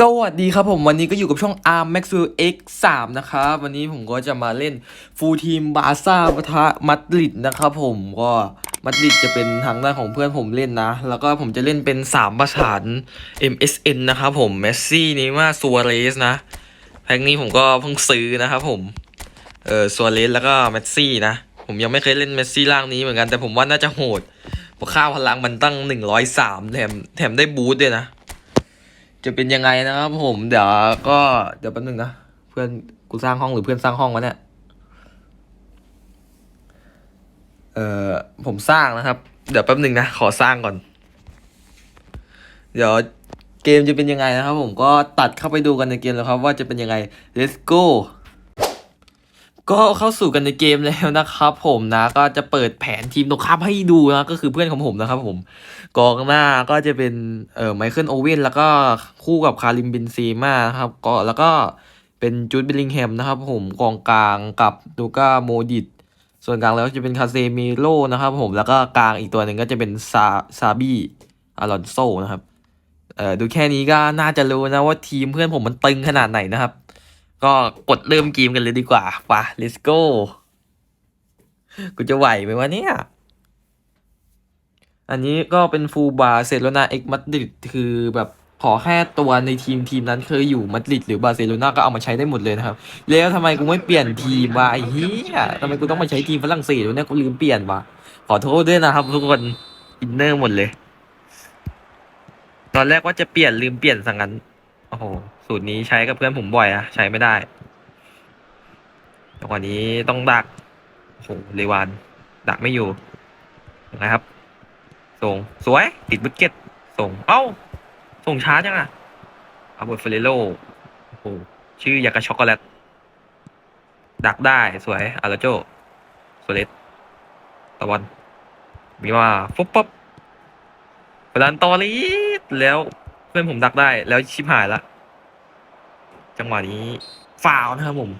สวัสดีครับผมวันนี้ก็อยู่กับช่อง Arm Maxwell X 3 นะครับ วันนี้ผมก็จะมาเล่นฟูลทีมบาซ่าปะทะมาดริดนะครับผมก็มาดริดจะเป็นทางด้านของเพื่อนผมเล่นนะ แล้วก็ผมจะเล่นเป็น 3 ประสาน MSN นะครับผมเมสซี่นีมาซัวเรสนะแพ็กนี้ผมก็เพิ่งซื้อนะครับผมเออซัวเรสแล้วก็เมสซี่นะ ผมยังไม่เคยเล่นเมสซี่ร่างนี้เหมือนกันแต่ผมว่าน่าจะโหดเพราะค่าพลังมันตั้ง 103 แถมแถมได้บูสต์ด้วยนะ จะเป็นยังไงนะครับผมเดี๋ยวก็เดี๋ยวแป๊บนึงนะเพื่อนกูสร้างห้องหรือเพื่อนสร้างห้องวะเนี่ยเอ่อผมสร้างนะครับ เดี๋ยวแป๊บนึงนะขอสร้างก่อน เดี๋ยวเกมจะเป็นยังไงนะครับ ผมก็ตัดเข้าไปดูกันในเกมแล้วครับ ว่าจะเป็นยังไง let's go ก็เข้าสู่กันในเกมแล้วนะครับ ผมนะก็จะเปิดแผนทีมตรงข้ามให้ดูนะก็คือเพื่อนของผมนะครับผมกองหน้าก็จะเป็นเอ่อไมเคิลโอเว่นแล้วก็คู่กับคาริมเบนซีมานะครับก็แล้วก็เป็นจูดเบลลิงแฮมนะครับ ผมกองกลางกับดูก้าโมดิตส่วนกลางแล้วจะเป็นคาเซมิโลนะครับ ผมแล้วก็กลางอีกตัวหนึ่งก็จะเป็นซาซาบีอารอนโซนะครับเอ่อดูแค่นี้ก็น่าจะรู้นะว่าทีมเพื่อนผมมันตึงขนาดไหนนะครับ ก็กดเริ่มเกมกันเลยดีกว่าไป let's go กูจะไหวไหมวะเนี่ย อันนี้ก็เป็นฟูบาร์เซโลนาเอ็กมาดริดคือแบบขอแค่ตัวในทีมทีมนั้นเคยอยู่มาดริดหรือบาร์เซโลนาก็เอามาใช้ได้หมดเลยนะครับ แล้วทำไมกูไม่เปลี่ยนทีมวะไอ้เหี้ยทำไมกูต้องมาใช้ทีมฝรั่งเศสวะเนี่ยกูลืมเปลี่ยนวะขอโทษด้วยนะครับทุกคนอินเนอร์หมดเลย ตอนแรกว่าจะเปลี่ยนลืมเปลี่ยนสังงั้น โอ้โห สูตรนี้ใช้กับเพื่อนผมบ่อยอะใช้ไม่ได้ตอนนี้ต้องดัก โอ้โหเลวาน ดักไม่อยู่ยังไงครับ ส่ง สวย ติดบุกเก็ต ส่ง เอ้า ส่งช้าจังอะอาเบอร์เฟเรโลโอ้โห ชื่ออยากกับช็อกโกแลต ดักได้ สวย อาราโจโซเลสตะวัน มีว่า ฟุบปั๊บเวลาตอรีแล้ว พื่อนผมดักได้แล้วชิบหายละ จังหวะนี้ฟาวนะครับผม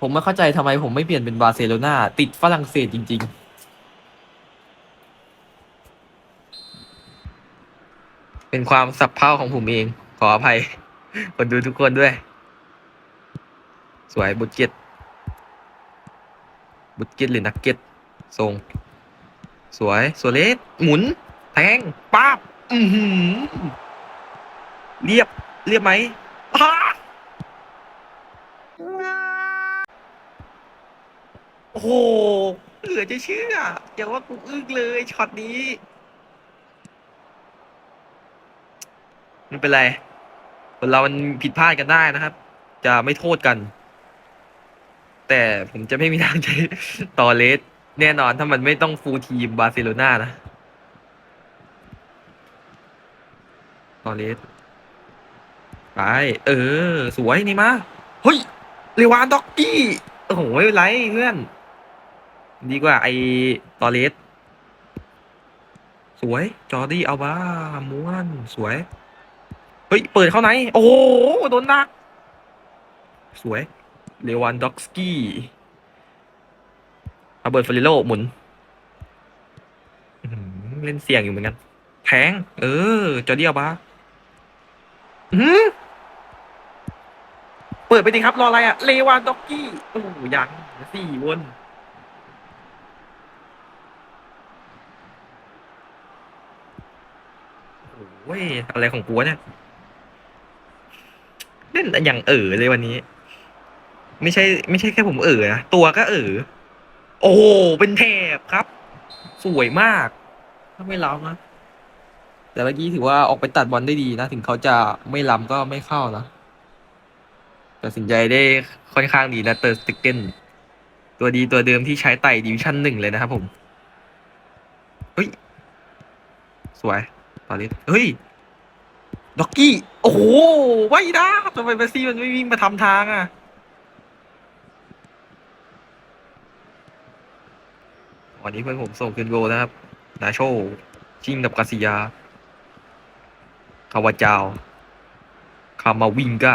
ผมไม่เข้าใจทำไมผมไม่เปลี่ยนเป็นบาร์เซโลนาติดฝรั่งเศสจริง ๆเป็นความสับเพร่าของผมเอง ขออภัย คนดูทุกคนด้วย สวยบุตเก็ตบุตเก็ตหรือนักเก็ตทรง สวยสวยเลสหมุน แทงป้าบ อือหือเรียบเรียบไหมอ้าโอ้โหเหลือจะเชื่ออย่าว่ากูอึ้งเลยช็อตนี้ไม่เป็นไรคนเรามันผิดพลาดกันได้นะครับ จะไม่โทษกัน แต่ผมจะไม่มีทางใช้ตอเลสแน่นอนถ้ามันไม่ต้องฟูลทีมบาร์เซโลนานะ ตอเลสไปเออ สวยนี่มาเฮ้ยเรวานด็อกกี้โอ้โหไม่เป็นไรเพื่อน ดีกว่าไอตอเลสสวย จอดี้เอาบ้าม้วนสวย เฮ้ย เปิดเข้าไหน โอ้โห โดนดัก สวย เลวันด็อกสกี้อาเบิร์ตฟาริโลหมุน เล่นเสี่ยงอยู่เหมือนกัน แทง เออ จอดี้เอาบ้า หือเปิดไปดิครับ รออะไรอะเลวานด็อกกี้ โอ้โหยังสี่วนโอ้ยอะไรของกูวะเนี่ย เล่นอย่างเอ๋อเลยวันนี้ ไม่ใช่ ไม่ใช่แค่ผมเอ๋อนะตัวก็เอ๋อโอ้เป็นแถบครับ สวยมากถ้าไม่ล้ำนะ แต่เมื่อกี้ถือว่าออกไปตัดบอลได้ดีนะ ถึงเขาจะไม่ล้ำก็ไม่เข้านะตัดสินใจได้ค่อนข้างดีนะเตอร์สติกเกนตัวดีตัวเดิมที่ใช้ไต่ดิวิชั่นหนึ่งเลยนะครับผม เฮ้ย สวยตอนนี้เฮ้ยด็อกกี้ โอ้โหไว้นะทำไมเมสซี่มันไม่วิ่งมาทำทางอะวันนี้เพื่อนผมส่งคืนโกลนะครับ นาโชชิงกับกาซิยา คาวาจาวคามาวิงกา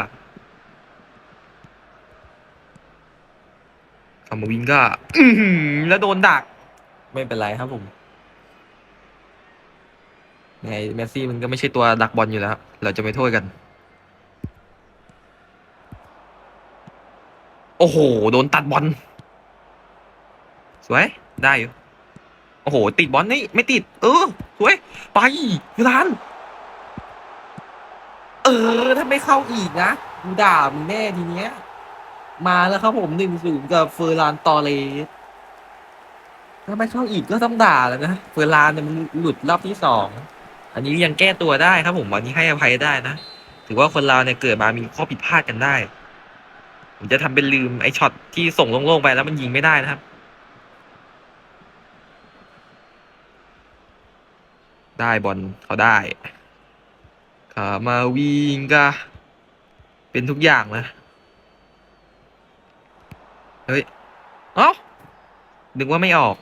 คามาวิงกาแล้วโดนดัก ไม่เป็นไรครับผมไงเมสซี่มันก็ไม่ใช่ตัวดักบอลอยู่แล้ว เราจะไม่โทษกัน โอ้โห โดนตัดบอล สวย ได้อยู่ โอ้โห ติดบอลนี่ ไม่ติด เออ สวย ไปยูราน เออ ถ้าไม่เข้าอีกนะกูด่ามึงแน่ทีเนี้ย มาแล้วครับผมหนึ่งศูนย์กับเฟอร์รานตอเลสถ้าไม่เข้าอีกก็ต้องด่าแล้วนะเฟอร์รานเนี่ยมันหลุดรอบที่สองอันนี้ยังแก้ตัวได้ครับผมอันนี้ให้อภัยได้นะถือว่าคนเราเนี่ยเกิดมามีข้อผิดพลาดกันได้ผมจะทำเป็นลืมไอ้ช็อตที่ส่งโล่งๆไปแล้วมันยิงไม่ได้นะครับ ได้บอลเขาได้ ขามาวิ่งก็ เป็นทุกอย่างนะ เฮ้ย เอ้านึกว่าไม่ออก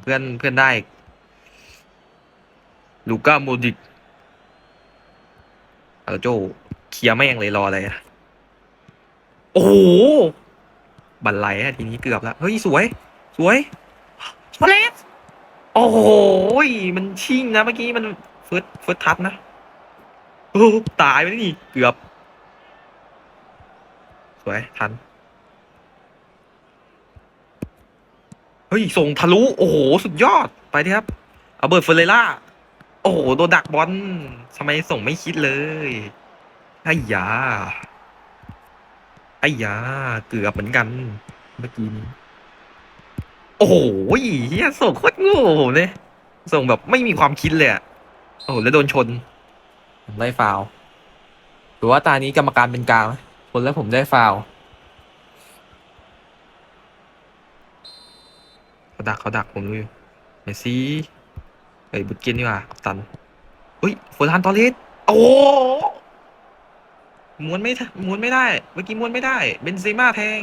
เพื่อนเพื่อนได้ ลูก้าโมดิกอาโจเคลียร์ไม่ยังเลยรออะไรอะโอ้โหบันไลอะทีนี้เกือบแล้ว เฮ้ย สวย สวยสเลสโอ้โหยมันชิ่งนะเมื่อกี้มันเฟิร์สเฟิร์สทัชนะ โอ้ตายไปแล้วนี่เกือบ สวย ทัน เฮ้ย ส่งทะลุ โอ้โห สุดยอดไปดิครับเอาเบิร์ตเฟรเรล่า โอ้โห โดนดักบอลทำไมส่งไม่คิดเลยไอ้ยาไอ้ยาเกือบเหมือนกัน เมื่อกี้นี้โอ้โหเฮียส่งโคตรโง่เลยส่งแบบไม่มีความคิดเลยอะโอ้โหแล้วโดนชน ผมได้ฟาวหรือว่าตานี้กรรมการเป็นกลางไหมชนแล้วผมได้ฟาวเขาดักเขาดักผมดูอยู่เมสซี่เฮ้ยบุตเกนนี่ว่ากัปตันเฮ้ยเฟอร์รานตอเรสโอ้ม้วนไม่ม้วนไม่ได้ เมื่อกี้ม้วนไม่ได้ เบนเซม่าแทง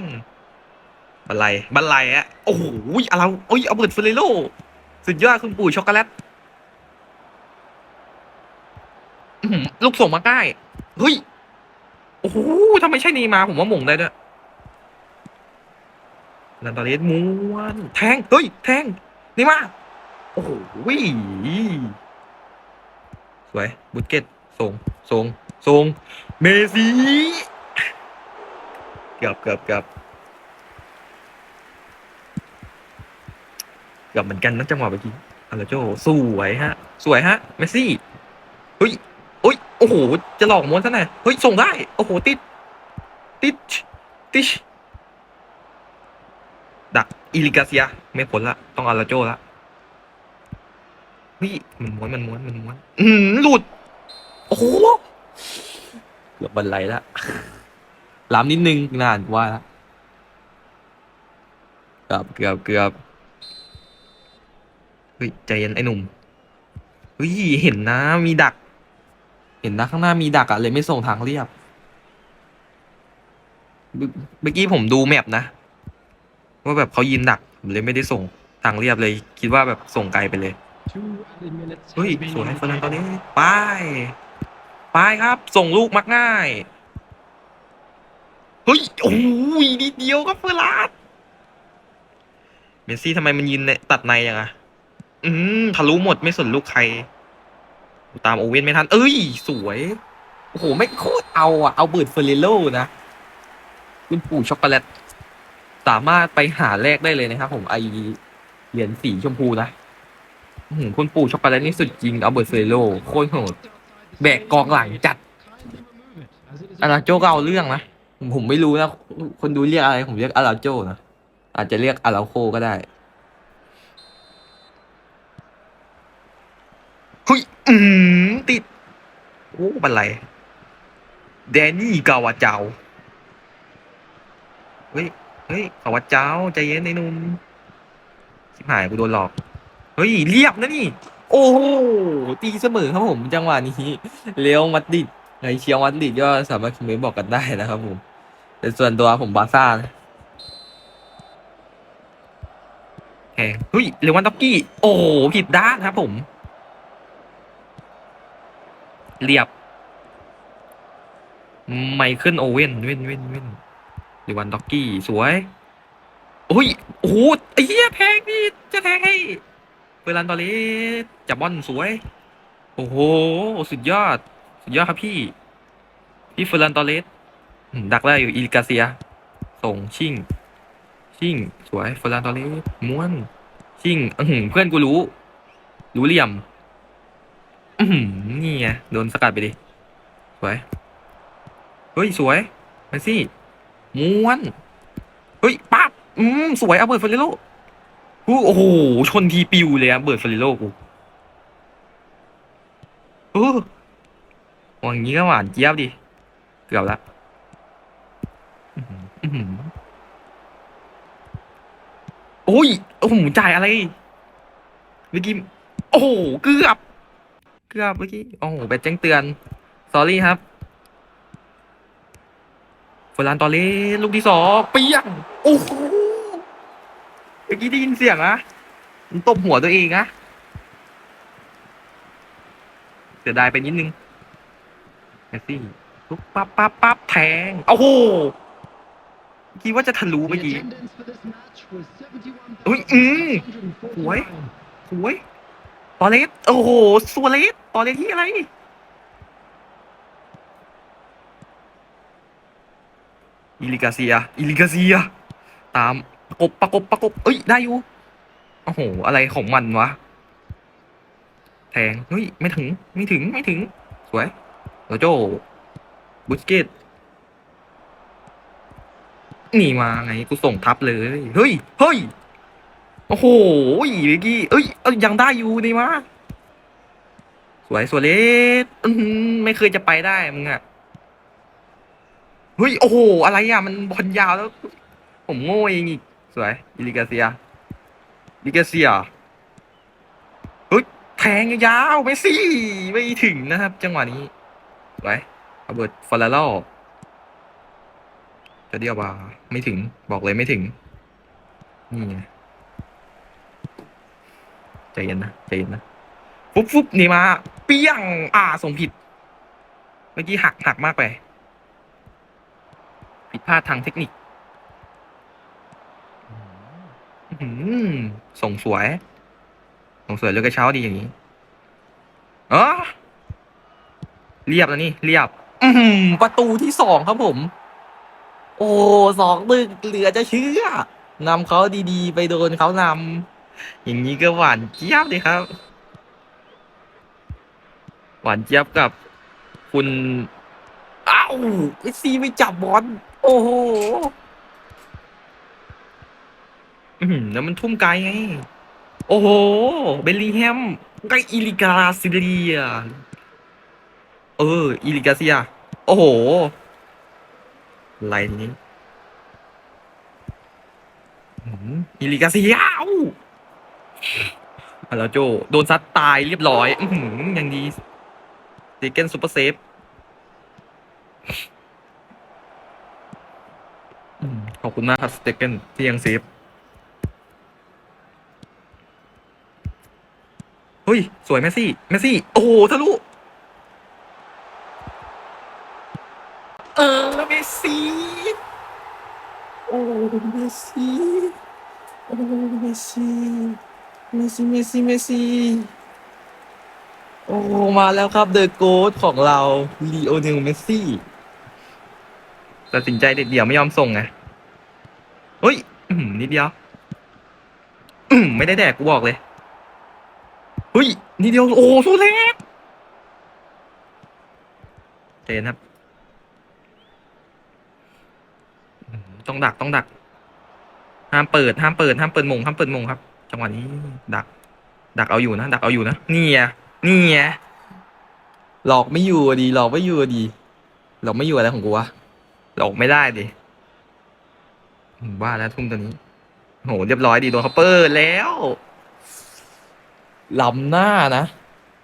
บันไลบันไลอะโอ้โหอะไรโอ้ยเอาเบิร์ตเฟรโลสุดยอดคุณปู่ช็อกโกแลต อื้อหือลูกส่งมาใกล้เฮ้ย โอ้โหถ้าไม่ใช่นีมาผมว่าหม่งได้ด้วยนันตอเลสม้วนแทง เฮ้ย แทง นี่มา โอ้โหสวย บุตเกตส่งส่งส่งเมซี่เกือบเกือบเกือบเกือบเหมือนกันนะจังหวะเมื่อกี้อาราโจสวยฮะ สวยฮะ เมซี่ เฮ้ย โอ้โห จะหลอกม้วนซะหน่อยเฮ้ย ส่งได้ โอ้โห ติด ติด ติชดักอิลิกาเซีย ไม่ผลละ ต้องอาราโจละเฮ้ยมันม้วน มันม้วน มันม้วน อืมหลุด โอ้โหเกือบบันไลละล้ำนิดนึงนานว่าละเกือบเกือบเกือบเฮ้ย ใจเย็นไอ้หนุ่มเฮ้ย เห็นนะ มีดัก เห็นนะข้างหน้ามีดักอะเลยไม่ส่งทางเรียบ เมื่อกี้ผมดูแมปนะ ว่าแบบเขายินดักผมเลยไม่ได้ส่งทางเรียบเลย คิดว่าแบบส่งไกลไปเลย เฮ้ยสวยเฟอร์นันตอนนี้ไปไปครับ ส่งลูกมักง่าย เฮ้ย โอ้ยนิดเดียวครับเฟอร์ลาดเมสซี่ทำไมมันยินเนี่ยตัดในยังอะอืมทะลุหมดไม่สนลูกใคร ตามโอเว่นไม่ทัน เอ้ย สวย โอ้โห ไม่โคตรเอาอะ เอาเบิร์ดเฟรเรโลนะคุณปู่ช็อกโกแลต สามารถไปหาแลกได้เลยนะครับผมไอเหรียญสีชมพูนะคุณปู่ช็อกโกแลตนี่สุดจริง เอาเบิร์ดเฟรเรโลโคตรโหดแบกกองหลังจัดอาราโจก็เอาเรื่องนะผมผมไม่รู้นะ คนดูเรียกอะไร ผมเรียกอาราโจนะ อาจจะเรียกอาราโคก็ได้ เฮ้ย อืมติด โอ้บันไลแดนนี่กาวาเจ้า เฮ้ย เฮ้ยกาวาเจ้าใจเย็นไอ้นุ่มชิบหายกูโดนหลอก เฮ้ย เรียบนะนี่ โอ้โห ตีเสมอครับผม จังหวะนี้เลี้ยวมัดดิดไอเชียวมัดดิดก็สามารถคอมเมนต์บอกกันได้นะครับผมแต่ส่วนตัวผมบาซ่านะแข่งเฮ้ยเลวันต็อกกี้ โอ้ผิดด้านครับผม เรียบ ไมเคิลโอเว่นเว่นเว่นเว่นหรือวันด็อกกี้ สวยโอ้ยโอ้โหไอ้เหี้ยแทงนี่จะแทงให้เฟร์ลันตอเลสจับบอลสวย โอ้โห สุดยอด สุดยอดครับพี่ พี่เฟอร์นันตอเลสดักได้อยู่อิลิกาเซีย ส่งชิ่ง ชิ่ง สวยเฟอร์นันตอเลสม้วน ชิ่งเพื่อนกูรู้ รู้เหลี่ยม อือหือนี่ไงโดนสกัดไปดิ สวย เฮ้ย สวยเมสซี่ม้วน เฮ้ยปั๊บอืมสวยเอาเบิร์ดเฟรโลโอ้โห ชนทีปิวเลยอะเบิร์ดเฟรโลกูโอ้วางอย่างนี้ก็หวานเจี๊ยบดิ เกือบละอือหืออื้อหือโอ้ย โอ้โหจ่ายอะไรเมื่อกี้ โอ้โห เกือบ เกือบเมื่อกี้ โอ้โหแบตแจ้งเตือนสอรี่ครับเฟอร์ลานตอเลสลูกที่สองเปี้ยง โอ้โหเมื่อกี้ได้ยินเสียงนะมันตบหัวตัวเองนะเสียดายไปนิดนึงเมสซี่ปุ๊บปั๊บปั๊บปั๊บแทง โอ้โหคิดว่าจะทะลุเมื่อกี้อุ้ย อืมสวยโอ้ย ตอเลสโอ้โหสัวเลสตอเลสที่อะไร อิลิกาเซีย อิลิกาเซีย ตามประกบประกบประกบเอ้ย ได้อยู่ โอ้โห อะไรของมันวะ แทง เฮ้ย ไม่ถึง ไม่ถึง ไม่ถึง สวยโรโจบุสเกตนี่มาไง กูส่งทับเลย เฮ้ย เฮ้ย โอ้โหเมื่อกี้เอ้ยเอ้ยยังได้อยู่นี่มาสวยสวยเลสอื้อหือไม่เคยจะไปได้มึงอะเฮ้ยโอ้โหอะไรอะมันบอลยาวแล้ว ผมโง่เองอีกสวยอิลิกาเซียอิลิกาเซียเฮ้ยแทงยาวไม่สิไม่ถึงนะครับ จังหวะนี้สวยอาเบิร์ตฟอร์ลาโลจะเดียวบาไม่ถึงบอกเลยไม่ถึงนี่ไง เย็นนะใจเย็นนะฟุบฟุบนี่มา เปี้ยง อ่าส่งผิด เมื่อกี้หักหักมากไป ผิดพลาดทางเทคนิคส่งสวย ส่งสวยเลือกระเช้าดีอย่างนี้เออเรียบแล้วนี่ เรียบ อืประตูที่สองครับผม โอ้สองตึกเหลือจะเชื่อนำเขาดีๆ ไปโดนเขานำ อย่างนี้ก็หวานเจี๊ยบเลยครับ หวานเจี๊ยบกับคุณอ้าวเมสซี่ไม่จับบอลโอ้โหอือหือแล้วมันทุ่มไกลไง โอ้โห เบลลิงแฮมไกอิลิกาซิเลีย เออ อิลิกาเซีย โอ้โหอะไรนี้อืมอิลิกาเซียอ้าว อาราโจโดนซัดตายเรียบร้อย อือยังดีเดเกนซูเปอร์เซฟขอบคุณมากครับสเตเกนที่ยังเซฟเฮ้ย สวยแมสซี่แมสซี่ โอ้โหทะลุเออเมสซี่โอ้เมสซี่โอ้เมสซี่ เมซี่เมซี่เมซี่โอ้มาแล้วครับเดอะโกดของเราลีโอเนลเมซี่ตัดสินใจเด็ดเดี่ยวไม่ยอมส่งไงเฮ้ยนิดเดียวไม่ได้แดกกูบอกเลยเฮ้ยนิดเดียวโอ้โซเล็กเจนครับ ต้องดักต้องดักห้ามเปิดห้ามเปิดห้ามเปิดมงห้ามเปิดมงครับ จังหวะนี้ ดัก ดักเอาอยู่นะ ดักเอาอยู่นะ นี่ไงนี่ไงหลอกไม่อยู่อะดี หลอกไม่อยู่อะดีหลอกไม่อยู่อะไรของกูวะหลอกไม่ได้ดิอืมว่าแล้วทุ่มตัวนี้โหเรียบร้อยดีโดนเขาเปิดแล้วล้ำหน้านะ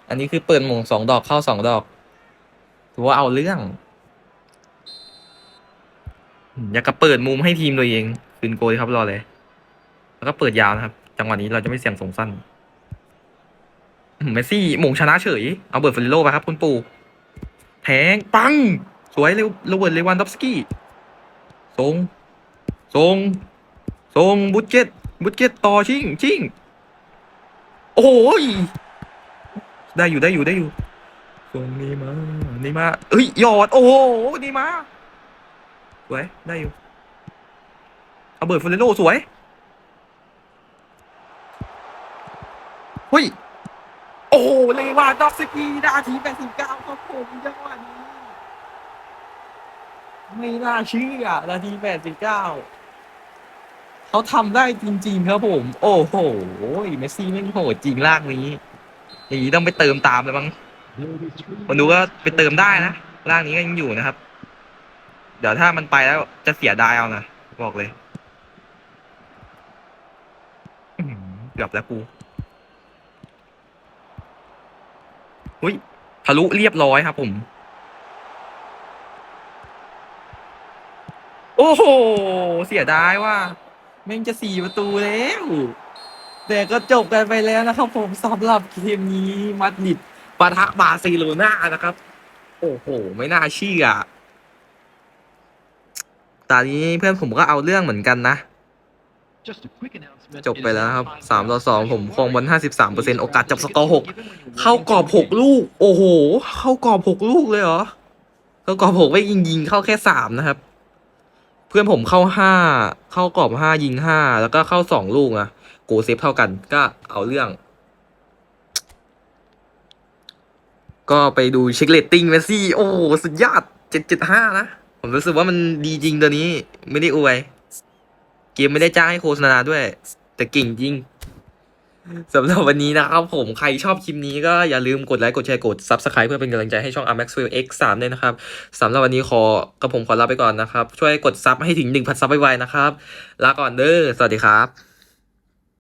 อันนี้คือเปิดหมงสองดอกเข้าสองดอกถือว่าเอาเรื่องอืมอยากจะเปิดมุมให้ทีมตัวเองคืนโกยครับรอเลย แล้วก็เปิดยาวนะครับ จังหวะนี้เราจะไม่เสี่ยงส่งสั้นเมสซี่หมงชนะเฉย เอาเบิร์ดเฟรนโลไปครับ คุณปู่ แทง ปัง สวยเร็วโรเบิร์ตเลวันดอฟสกี้ทรงทรงทรงบุตเกตบุตเกตต่อชิงชิงโอ้ย ได้อยู่ได้อยู่ได้อยู่ส่งนี่มานี่มาเอ้ยหยอด โอ้โหนี่มาสวยได้อยู่เอาเบิร์ดฟอร์เรโนสวย เฮ้ย โอ้เลวานดอฟสกีนาทีแปดสิบเก้าครับผมจังหวะนี้ ไม่น่าเชื่อนาทีแปดสิบเก้าเขาทำได้จริง ๆ ครับผม โอ้โหเมสซี่ไม่โหดจริงลากนี้อย่างนี้ต้องไปเติมตามเลยมั้งคนดูก็ไปเติมได้นะลากนี้ก็ยังอยู่นะครับ เดี๋ยวถ้ามันไปแล้วจะเสียดายเอานะบอกเลยเกือบแล้วกู อุ้ยทะลุเรียบร้อยครับผม โอ้โห เสียดายว่าแม่งจะสี่ประตูแล้ว แต่ก็จบกันไปแล้วนะครับผมสำหรับเกมนี้มาดริดปะทะบาร์เซโลนานะครับ โอ้โห ไม่น่าเชื่อตอนนี้เพื่อนผมก็เอาเรื่องเหมือนกันนะ จบไปแล้วครับสามต่อสองผมครองบอลห้าสิบสามเปอร์เซ็นโอกาสจับสกอร์หกเข้ากรอบหกลูก โอ้โห เข้ากรอบหกลูกเลยเหรอเข้ากรอบหกไม่ยิงยิงเข้าแค่สามนะครับ เพื่อนผมเข้าห้าเข้ากรอบห้ายิงห้าแล้วก็เข้าสองลูกอะโกเซฟเท่ากันก็เอาเรื่อง ก็ไปดูเช็คเลตติ้งเมสซี่ โอ้โหสุดยอดเจ็ดเจ็ดห้านะ ผมรู้สึกว่ามันดีจริงตัวนี้ ไม่ได้อวย เกมไม่ได้จ้างให้โฆษณาด้วย แต่เก่งจริงสำหรับวันนี้นะครับผมใครชอบคลิปนี้ก็อย่าลืมกดไลค์กดแชร์กด Subscribe เพื่อเป็นกำลังใจให้ช่อง Amaxwell X3 ด้วยนะครับสำหรับวันนี้ขอกับผมขอลาไปก่อนนะครับ ช่วยกดซับให้ถึง1,000ซับไวๆนะครับ ลาก่อนเด้อสวัสดีครับ